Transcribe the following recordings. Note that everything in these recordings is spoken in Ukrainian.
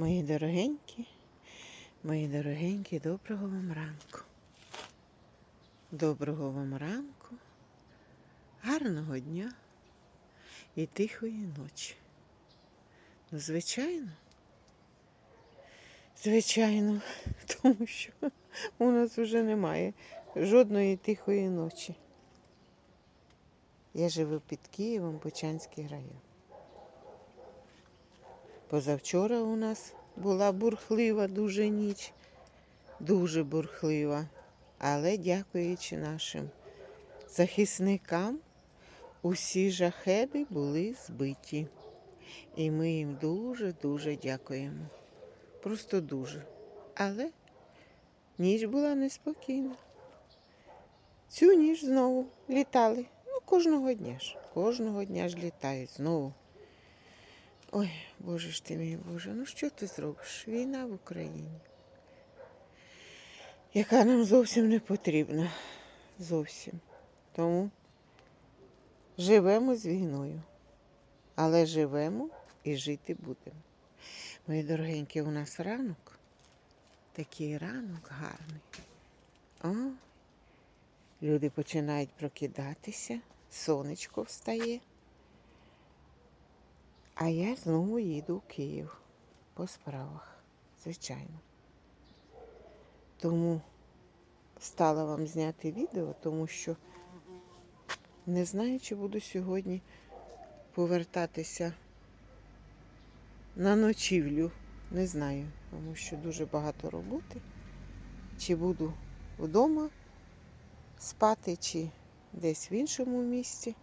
Мої дорогенькі, мої дорогенькі, доброго вам ранку. Доброго вам ранку, гарного дня і тихої ночі. Ну, звичайно, звичайно, тому що у нас вже немає жодної тихої ночі. Я живу під Києвом, Бочанський район. Позавчора у нас була бурхлива дуже ніч, дуже бурхлива. Але дякуючи нашим захисникам, усі жахеди були збиті. І ми їм дуже-дуже дякуємо. Просто дуже. Але ніч була неспокійна. Цю ніч знову літали. Ну, кожного дня ж. Кожного дня ж літають знову. Ой, Боже ж ти мій Боже, ну що ти зробиш? Війна в Україні, яка нам зовсім не потрібна. Зовсім. Тому живемо з війною. Але живемо і жити будемо. Мої дорогенькі, у нас ранок. Такий ранок гарний. О, люди починають прокидатися, сонечко встає. А я знову їду в Київ по справах, звичайно. Тому стала вам зняти відео, тому що не знаю, чи буду сьогодні повертатися на ночівлю. Не знаю, тому що дуже багато роботи. Чи буду вдома спати, чи десь в іншому місці.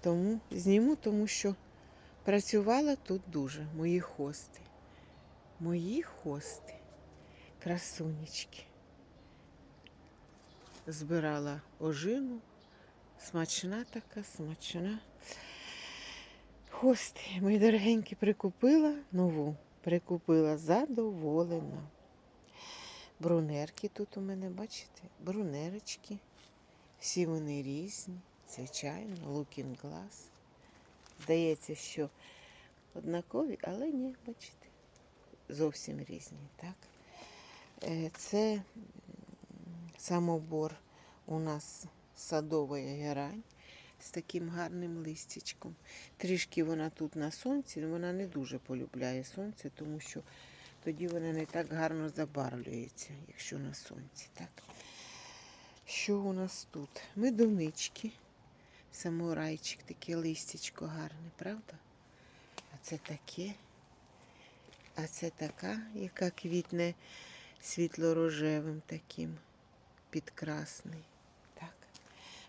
Тому зніму, тому що Працювала тут дуже, мої хости. Мої хости, красунечки. Збирала ожину, смачна така, смачна. Хости, мої дорогенькі, прикупила нову, прикупила задоволена. Брунерки тут у мене, бачите? Брунерочки. Всі вони різні, звичайно, looking glass. Здається, що однакові, але ні, бачите, зовсім різні. так. Е, Це самобор у нас садова герань з таким гарним листячком. Трішки вона тут на сонці, але вона не дуже полюбляє сонце, тому що тоді вона не так гарно забарвлюється, якщо на сонці. так. Що у нас тут? Медунички. Самурайчик, таке листячко гарне, правда? А це таке. А це така, яка квітне світло-рожевим таким підкрасний. Так.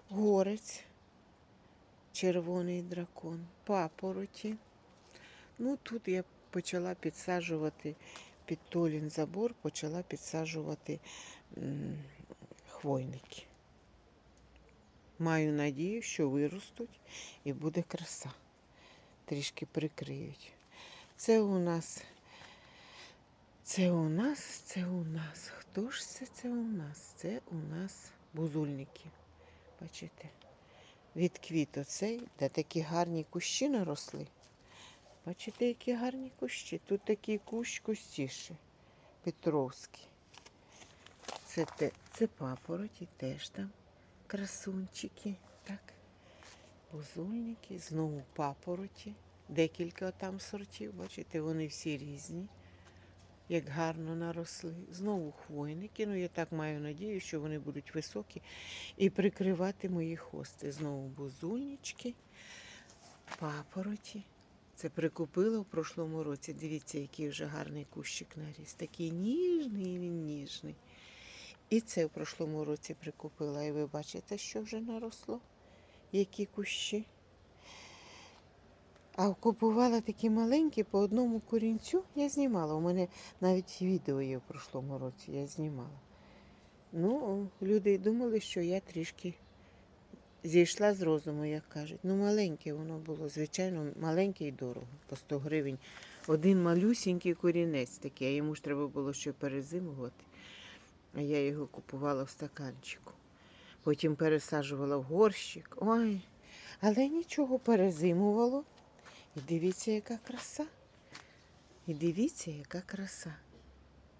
Горець, червоний дракон, папороті. Ну, тут я почала підсаджувати під Толін забор, почала підсаджувати м, хвойники. Маю надію, що виростуть і буде краса. Трішки прикриють. Це у нас, це у нас, це у нас. Хто ж це це у нас? Це у нас бузульники. Бачите? Від квіт оцей, де такі гарні кущі наросли. Бачите, які гарні кущі. Тут такий кущ кустіше. Петровський. Це, це папороті теж там красунчики. Так. Бузульники, знову папороті. Декілька там сортів, бачите, вони всі різні, як гарно наросли. Знову хвойники. Ну, я так маю надію, що вони будуть високі і прикривати мої хости. Знову бузульнички, папороті. Це прикупила в прошлому році. Дивіться, який вже гарний кущик наріс. Такий ніжний, він ніжний. І це в прошлому році прикупила. І ви бачите, що вже наросло, які кущі. А купувала такі маленькі по одному корінцю. Я знімала. У мене навіть відео є в прошлому році, я знімала. Ну, люди думали, що я трішки зійшла з розуму, як кажуть. Ну, маленьке воно було, звичайно, маленьке і дорого, по 100 гривень. Один малюсінький корінець такий, а йому ж треба було ще перезимувати. А я його купувала в стаканчику. Потім пересаджувала в горщик. Ой, але нічого перезимувало. І дивіться, яка краса. І дивіться, яка краса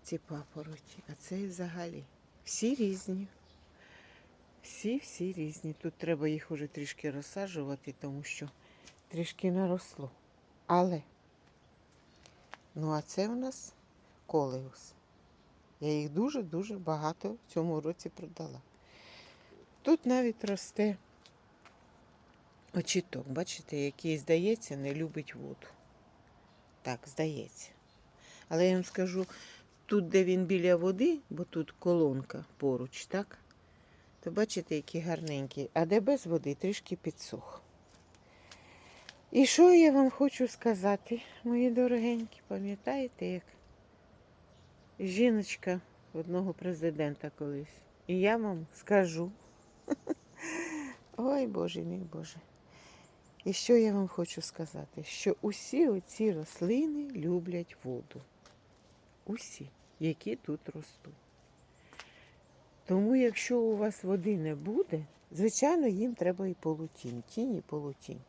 ці папороті. А це взагалі. Всі різні. Всі, всі різні. Тут треба їх уже трішки розсаджувати, тому що трішки наросло. Але, ну а це у нас колеус. Я їх дуже-дуже багато в цьому році продала. Тут навіть росте очіток, бачите, який, здається, не любить воду. Так, здається. Але я вам скажу, тут, де він біля води, бо тут колонка поруч, так? То бачите, який гарненький. А де без води трішки підсох. І що я вам хочу сказати, мої дорогенькі, пам'ятаєте, як жіночка одного президента колись. І я вам скажу. Ой, Боже мій Боже. І що я вам хочу сказати? Що усі оці рослини люблять воду. Усі, які тут ростуть. Тому, якщо у вас води не буде, звичайно, їм треба і полутінь, тінь і полутінь.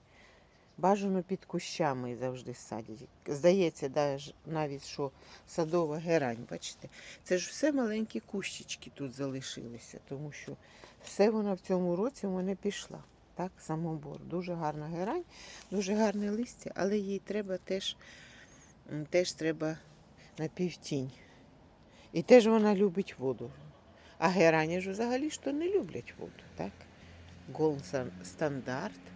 Бажано під кущами завжди садять. Здається, навіть що садова герань, бачите, це ж все маленькі кущички тут залишилися, тому що все вона в цьому році в мене пішла. Так, самобор. Дуже гарна герань, дуже гарне листя, але їй треба теж, теж треба на півтінь. І теж вона любить воду. А герані ж взагалі то не люблять воду, так? Голд стандарт.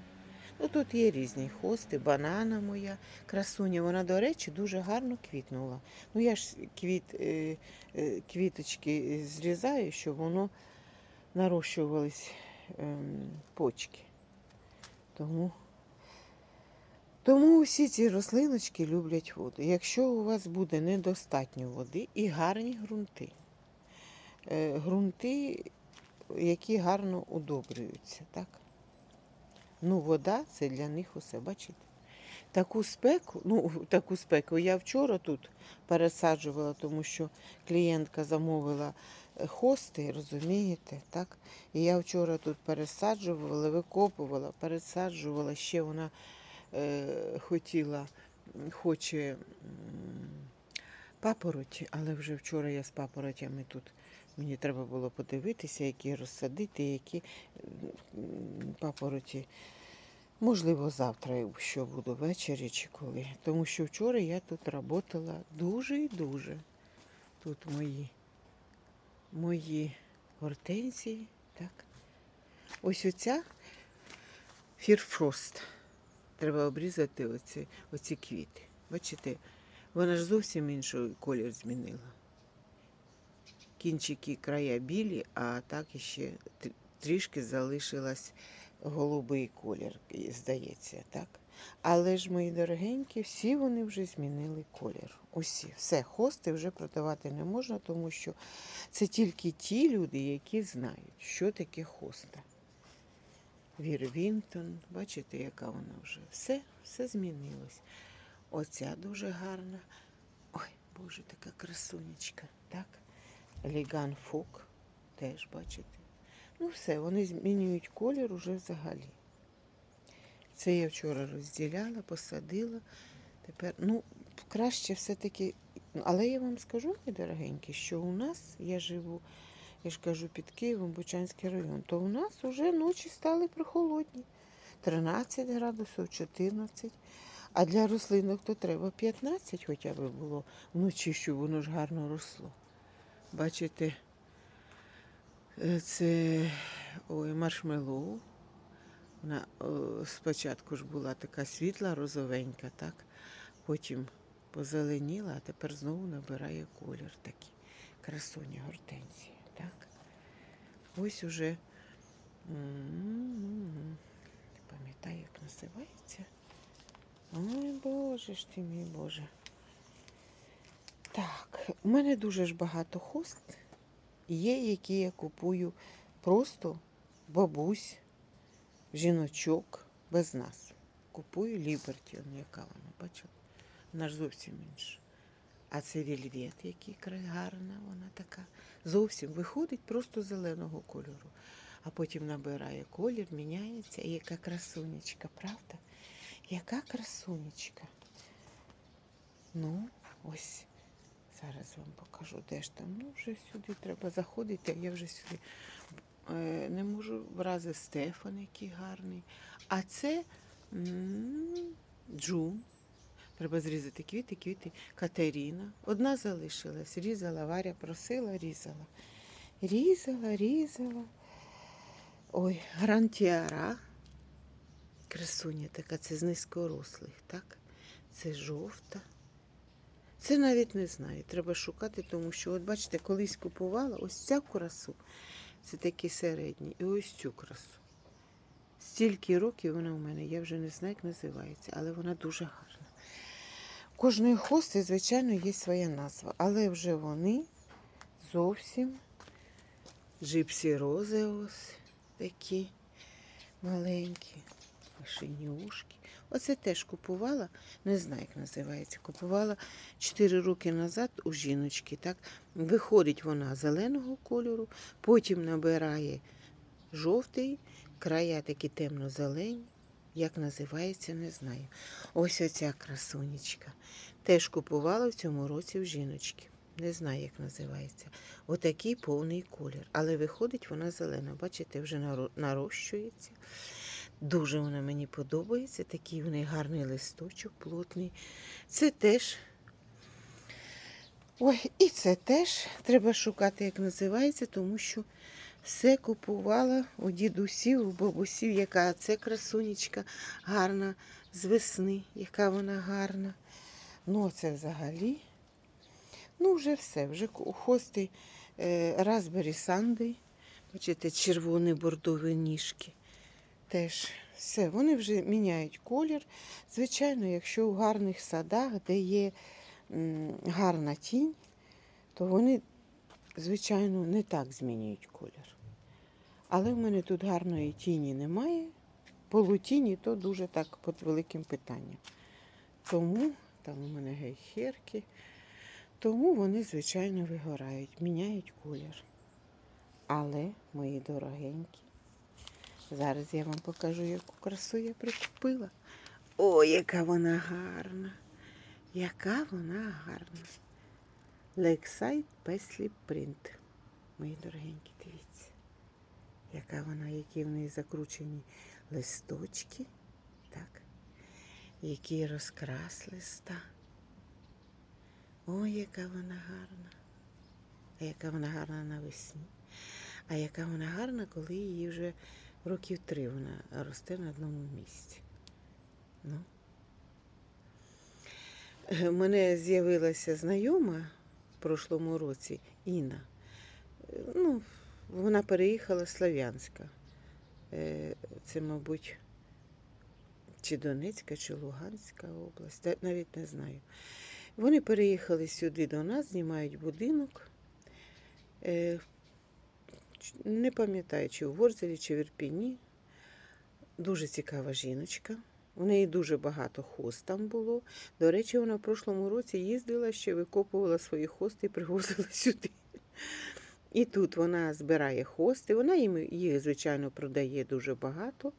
Ну тут є різні хости, банана моя красуня. Вона, до речі, дуже гарно квітнула. Ну я ж квіт, е, е, квіточки зрізаю, щоб воно нарощувались ем, почки. Тому, тому усі ці рослиночки люблять воду. Якщо у вас буде недостатньо води і гарні ґрунти, е, ґрунти, які гарно удобрюються, так? Ну, вода це для них усе, бачите? Таку спеку, ну, таку спеку я вчора тут пересаджувала, тому що клієнтка замовила е, хости, розумієте, так? І я вчора тут пересаджувала, викопувала, пересаджувала. Ще вона е, хотіла, хоче папороті, але вже вчора я з папоротями тут. Мені треба було подивитися, які розсадити, які папороті. Можливо, завтра, якщо буду ввечері чи коли. Тому що вчора я тут працювала дуже і дуже. Тут мої, мої гортензії. Так. Ось оця фірфрост. Треба обрізати оці, оці квіти. Бачите, вона ж зовсім інший колір змінила. Кінчики края білі, а так іще трішки залишилась голубий колір, здається, так? Але ж, мої дорогенькі, всі вони вже змінили колір. Усі. Все, хости вже продавати не можна, тому що це тільки ті люди, які знають, що таке хоста. Вірвінтон, бачите, яка вона вже. Все, все змінилось. Оця дуже гарна. Ой, Боже, така красунечка, так? Ліган Фок, теж бачите. Ну, все, вони змінюють колір уже взагалі. Це я вчора розділяла, посадила. Тепер, ну, краще все-таки. Але я вам скажу, мої дорогенькі, що у нас я живу, я ж кажу, під Києвом, Бучанський район, то у нас вже ночі стали прохолодні. 13 градусів, 14. А для рослинок то треба 15 хоча б було вночі, щоб воно ж гарно росло. Бачите, це ой, маршмеллоу. Вона спочатку ж була така світла, розовенька, так? Потім позеленіла, а тепер знову набирає колір такий. Красуня гортензія, так? Ось уже. Не пам'ятаю, як називається. Ой, Боже ж ти мій Боже. Так, у мене дуже ж багато хост. Є, які я купую просто бабусь, жіночок без нас. Купую Ліберті, яка вона, бачила? Вона ж зовсім інша. А це вільвет, який гарна, вона така. Зовсім виходить просто зеленого кольору. А потім набирає колір, міняється. І яка красунечка, правда? Яка красунечка. Ну, Ось. Зараз вам покажу, де ж там. Ну, вже сюди треба заходити, а я вже сюди е, не можу врази Стефан, який гарний. А це Джун. Треба зрізати квіти, квіти. Катерина. Одна залишилась. Різала, Варя просила, різала. Різала, різала. Ой, грантіара. Красуня така, це з низькорослих, так? Це жовта. Це навіть не знаю. Треба шукати, тому що, от бачите, колись купувала ось цю красу. Це такий середній. І ось цю красу. Стільки років вона у мене, я вже не знаю, як називається, але вона дуже гарна. Кожної хости, звичайно, є своя назва, але вже вони зовсім джипсі рози ось такі маленькі, машинюшки. Оце теж купувала, не знаю, як називається. Купувала 4 роки назад у жіночки. Так? Виходить вона зеленого кольору, потім набирає жовтий, края такі темно-зелені. Як називається, не знаю. Ось оця красунечка. Теж купувала в цьому році в жіночки. Не знаю, як називається. Отакий повний колір. Але виходить вона зелена. Бачите, вже нарощується. Дуже вона мені подобається. Такий в неї гарний листочок, плотний. Це теж. Ой, і це теж треба шукати, як називається, тому що все купувала у дідусів, у бабусів, яка це красунечка гарна з весни, яка вона гарна. Ну, це взагалі. Ну, вже все. Вже хости е, Raspberry Sunday. Бачите, червоні бордові ніжки. Теж все. Вони вже міняють колір. Звичайно, якщо в гарних садах, де є гарна тінь, то вони, звичайно, не так змінюють колір. Але в мене тут гарної тіні немає. Полутіні то дуже так під великим питанням. Тому там у мене гейхерки. Тому вони, звичайно, вигорають, міняють колір. Але, мої дорогенькі, зараз я вам покажу, яку красу я прикупила. Ой, яка вона гарна! Яка вона гарна! Lakeside Paisley Print. Мої дорогенькі, дивіться, яка вона, які в неї закручені листочки, так, який розкрас листа. Ой, яка вона гарна. А яка вона гарна навесні. А яка вона гарна, коли її вже років три вона росте на одному місці. Ну. У мене з'явилася знайома в прошлому році Інна. Е, Ну, вона переїхала з Слов'янська. Е, Це, мабуть, чи Донецька, чи Луганська область, навіть не знаю. Вони переїхали сюди до нас, знімають будинок. Не пам'ятаю, чи в Ворзелі, чи в Ірпіні. Дуже цікава жіночка. У неї дуже багато хост там було. До речі, вона в прошлому році їздила, ще викопувала свої хости і привозила сюди. І тут вона збирає хости. Вона їм їх, звичайно, продає дуже багато.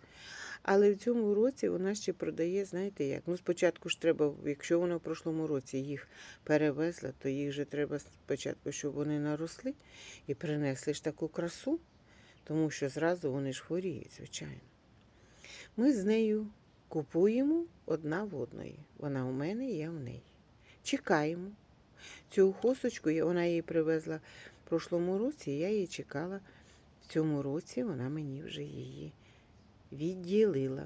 Але в цьому році вона ще продає, знаєте як? Ну, спочатку ж треба, якщо вона в прошлому році їх перевезла, то їх же треба спочатку, щоб вони наросли і принесли ж таку красу, тому що зразу вони ж хворіють, звичайно. Ми з нею купуємо одна в одної. Вона у мене, я в неї. Чекаємо. Цю хосточку вона її привезла в прошлому році, я її чекала. В цьому році вона мені вже її відділила.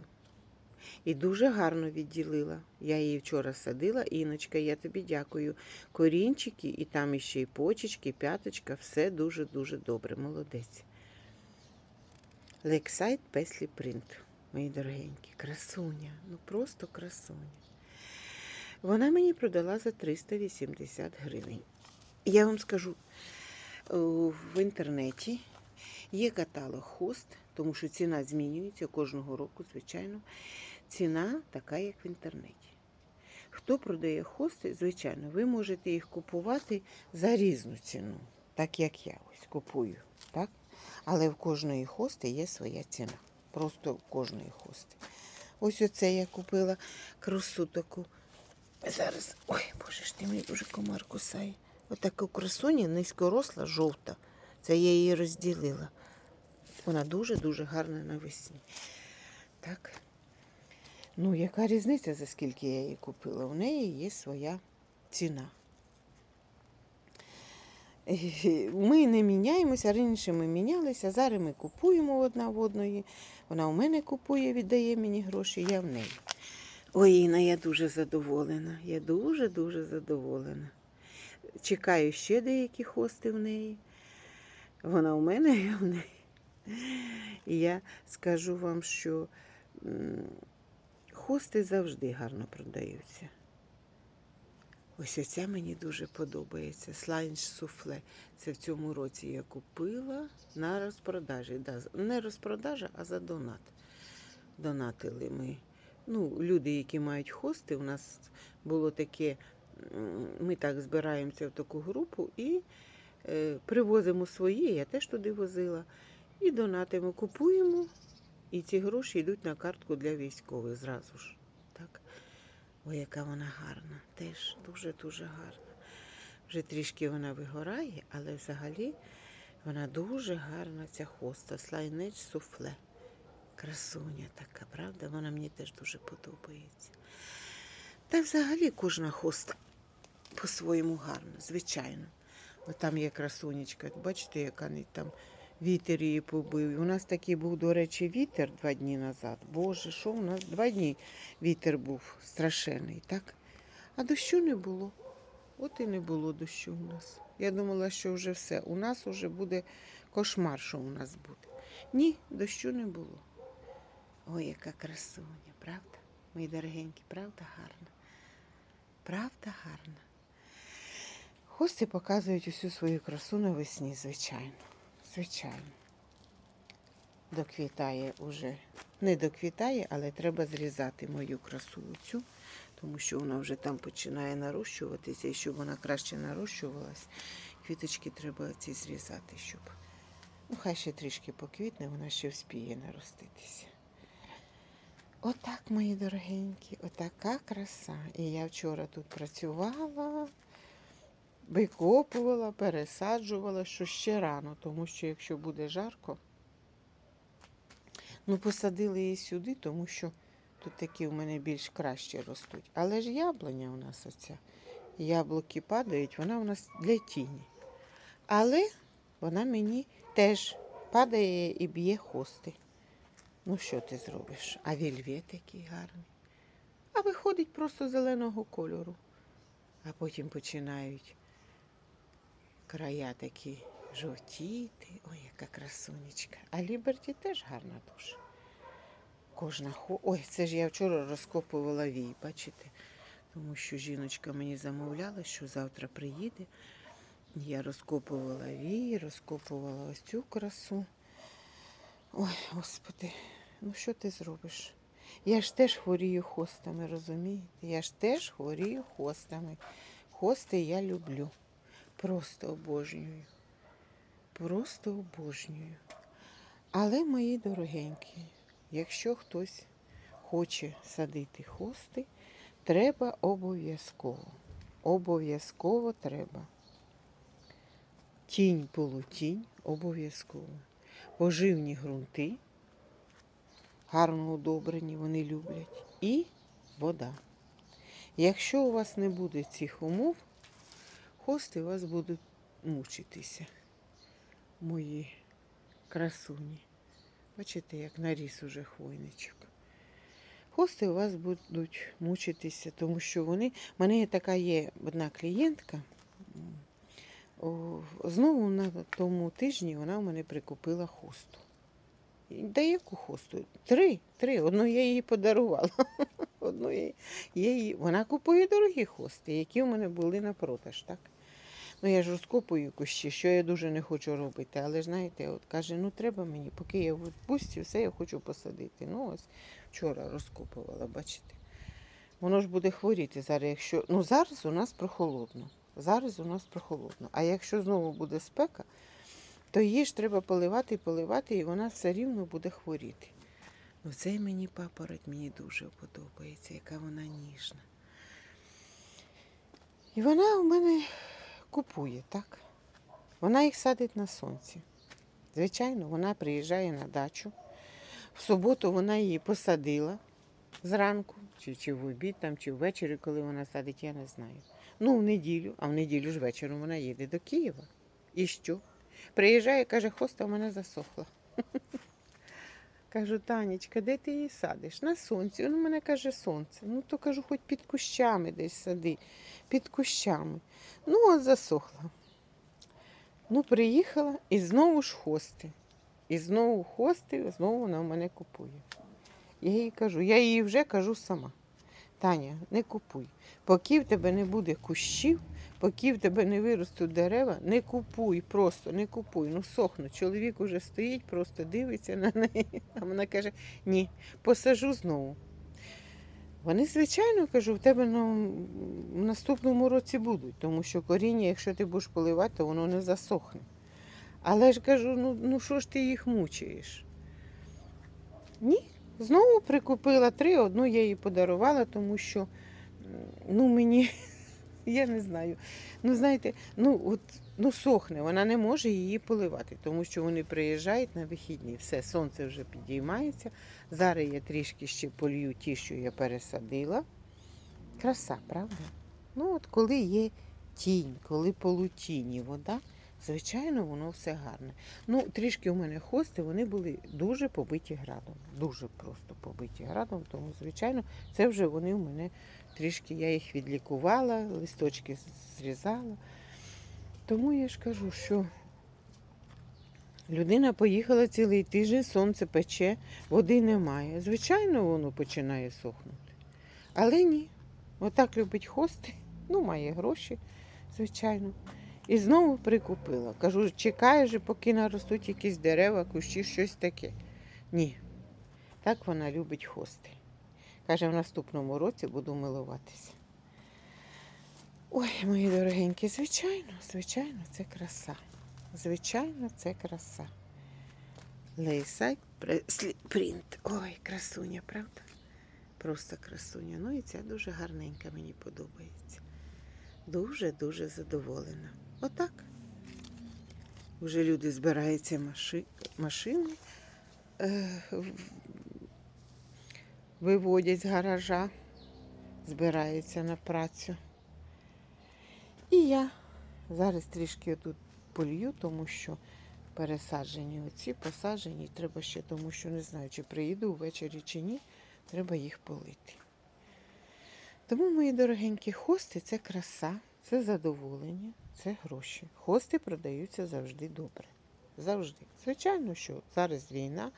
І дуже гарно відділила. Я її вчора садила. Іночка, я тобі дякую. Корінчики, і там іще і почечки, і п'яточка, все дуже-дуже добре. Молодець. Лексайт Песлі Принт, мої дорогенькі. Красуня. Ну просто красуня. Вона мені продала за 380 гривень. Я вам скажу, в інтернеті є каталог хост, тому що ціна змінюється кожного року, звичайно. Ціна така, як в інтернеті. Хто продає хости, звичайно, ви можете їх купувати за різну ціну, так як я ось купую. Так? Але в кожної хости є своя ціна. Просто в кожної хости. Ось оце я купила красу таку Зараз. Ой, боже ж ти мені дуже комар кусає. Отака красуня низькоросла, жовта. Це я її розділила. Вона дуже-дуже гарна навесні. Так. Ну, яка різниця, за скільки я її купила? У неї є своя ціна. Ми не міняємося, раніше ми мінялися, зараз ми купуємо одна в одної. Вона у мене купує, віддає мені гроші, я в неї. Ой, Інна, я дуже задоволена. Я дуже-дуже задоволена. Чекаю ще деякі хости в неї. Вона у мене, я в неї. І я скажу вам, що хости завжди гарно продаються. Ось оця мені дуже подобається. Слайнж суфле. Це в цьому році я купила на розпродажі. Да, не розпродажа, а за донат. Донатили ми. Ну, люди, які мають хости, у нас було таке, ми так збираємося в таку групу і е, привозимо свої, я теж туди возила. І донатимо, купуємо, і ці гроші йдуть на картку для військових зразу ж. Так. Ой, яка вона гарна, теж дуже-дуже гарна. Вже трішки вона вигорає, але взагалі вона дуже гарна, ця хоста. Слайнеч суфле. Красуня така, правда? Вона мені теж дуже подобається. Та взагалі кожна хоста по-своєму гарна, звичайно. От там є красунечка, бачите, яка там вітер її побив. У нас такий був, до речі, вітер два дні назад. Боже, що у нас два дні вітер був страшенний, так? А дощу не було. От і не було дощу у нас. Я думала, що вже все. У нас вже буде кошмар, що у нас буде. Ні, дощу не було. Ой, яка красуня, правда? Мої дорогенькі, правда гарна? Правда гарна. Хости показують усю свою красу навесні, звичайно. Звичайно. Доквітає уже. Не доквітає, але треба зрізати мою красу оцю, тому що вона вже там починає нарощуватися, і щоб вона краще нарощувалась, квіточки треба ці зрізати, щоб. Ну, хай ще трішки поквітне, вона ще вспіє нароститися. Отак, мої дорогенькі, отака краса. І я вчора тут працювала, викопувала, пересаджувала, що ще рано, тому що якщо буде жарко, ну посадили її сюди, тому що тут такі в мене більш краще ростуть. Але ж яблуня у нас оця. Яблуки падають, вона у нас для тіні. Але вона мені теж падає і б'є хости. Ну, що ти зробиш? А вільвет який гарний. А виходить просто зеленого кольору. А потім починають края такі жовтіти. Ой, яка красунечка. А Ліберті теж гарна дуже. Кожна хо. Ой, це ж я вчора розкопувала вій, бачите? Тому що жіночка мені замовляла, що завтра приїде. Я розкопувала вій, розкопувала ось цю красу. Ой, господи, ну що ти зробиш? Я ж теж хворію хостами, розумієте? Я ж теж хворію хостами. Хости я люблю. Просто обожнюю. Просто обожнюю. Але, мої дорогенькі, якщо хтось хоче садити хости, треба обов'язково. Обов'язково треба. Тінь полутінь обов'язково. Поживні ґрунти, гарно удобрені, вони люблять. І вода. Якщо у вас не буде цих умов, хости вас будуть мучитися. Мої красуні. Бачите, як наріс уже хвойничок. Хости у вас будуть мучитися, тому що вони. У мене така є одна клієнтка. Знову на тому тижні вона в мене прикупила хосту. Да яку хосту? Три. Три. Одну я їй подарувала. Одну я, її... Вона купує дорогі хости, які в мене були на продаж, так? Ну я ж розкопую кущі, що я дуже не хочу робити. Але знаєте, от каже, ну треба мені, поки я в відпустці, все я хочу посадити. Ну ось вчора розкопувала, бачите. Воно ж буде хворіти зараз, якщо. Ну зараз у нас прохолодно. Зараз у нас прохолодно. А якщо знову буде спека, то її ж треба поливати і поливати, і вона все рівно буде хворіти. Ну, цей мені папороть мені дуже подобається, яка вона ніжна. І вона у мене купує, так? Вона їх садить на сонці. Звичайно, вона приїжджає на дачу. В суботу вона її посадила зранку, чи, чи в обід, там, чи ввечері, коли вона садить, я не знаю. Ну, в неділю, а в неділю ж вечором вона їде до Києва. І що? Приїжджає, каже, хоста в мене засохла. Кажу, Танечка, де ти її садиш? На сонці. Він у мене каже, сонце. Ну, то кажу, хоч під кущами десь сади, під кущами. Ну, от засохла. Ну, приїхала і знову ж хости. І знову хости, знову вона в мене купує. Я їй кажу, я їй вже кажу сама. Таня, не купуй. Поки в тебе не буде кущів, поки в тебе не виростуть дерева, не купуй, просто не купуй. Ну сохну. Чоловік уже стоїть, просто дивиться на неї. А вона каже: ні, посажу знову. Вони, звичайно, кажу, в тебе ну, в наступному році будуть, тому що коріння, якщо ти будеш поливати, то воно не засохне. Але ж кажу, ну, ну що ж ти їх мучаєш? Ні, знову прикупила три, одну я їй подарувала, тому що ну, мені, я не знаю. Ну, знаєте, ну от ну сохне, вона не може її поливати, тому що вони приїжджають на вихідні. Все, сонце вже підіймається. Зараз я трішки ще полью ті, що я пересадила. Краса, правда? Ну, от коли є тінь, коли полутіні вода, звичайно, воно все гарне. Ну, трішки у мене хости, вони були дуже побиті градом. Дуже просто побиті градом, тому, звичайно, це вже вони у мене трішки, я їх відлікувала, листочки зрізала. Тому я ж кажу, що людина поїхала цілий тиждень, сонце пече, води немає. Звичайно, воно починає сохнути. Але ні. Отак любить хости, ну, має гроші, звичайно. І знову прикупила. Кажу, чекаю же, поки наростуть якісь дерева, кущі, щось таке. Ні. Так вона любить хости. Каже, в наступному році буду милуватися. Ой, мої дорогенькі, звичайно, звичайно, це краса. Звичайно, це краса. Лейсайт принт. Ой, красуня, правда? Просто красуня. Ну і ця дуже гарненька, мені подобається. Дуже-дуже задоволена. Отак. Уже люди збираються маши... машини, е... виводять з гаража, збираються на працю. І я зараз трішки тут полью, тому що пересаджені оці посаджені. Треба ще, тому що не знаю, чи приїду ввечері чи ні. Треба їх полити. Тому, мої дорогенькі, хости це краса, це задоволення, це гроші. Хости продаються завжди добре. Завжди. Звичайно, що зараз війна,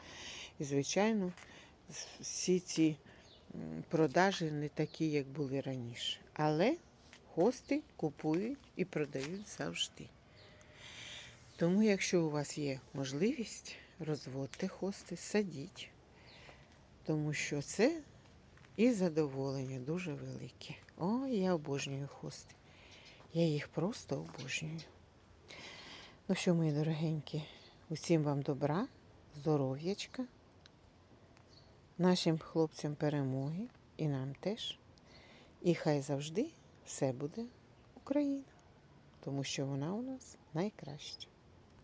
і, звичайно, всі ці продажі не такі, як були раніше. Але хости купують і продають завжди. Тому, якщо у вас є можливість, розводьте хости, садіть, тому що це і задоволення дуже велике. О, я обожнюю хости. Я їх просто обожнюю. Ну що, мої дорогенькі, усім вам добра, здоров'ячка, нашим хлопцям перемоги і нам теж. І хай завжди все буде Україна, тому що вона у нас найкраща.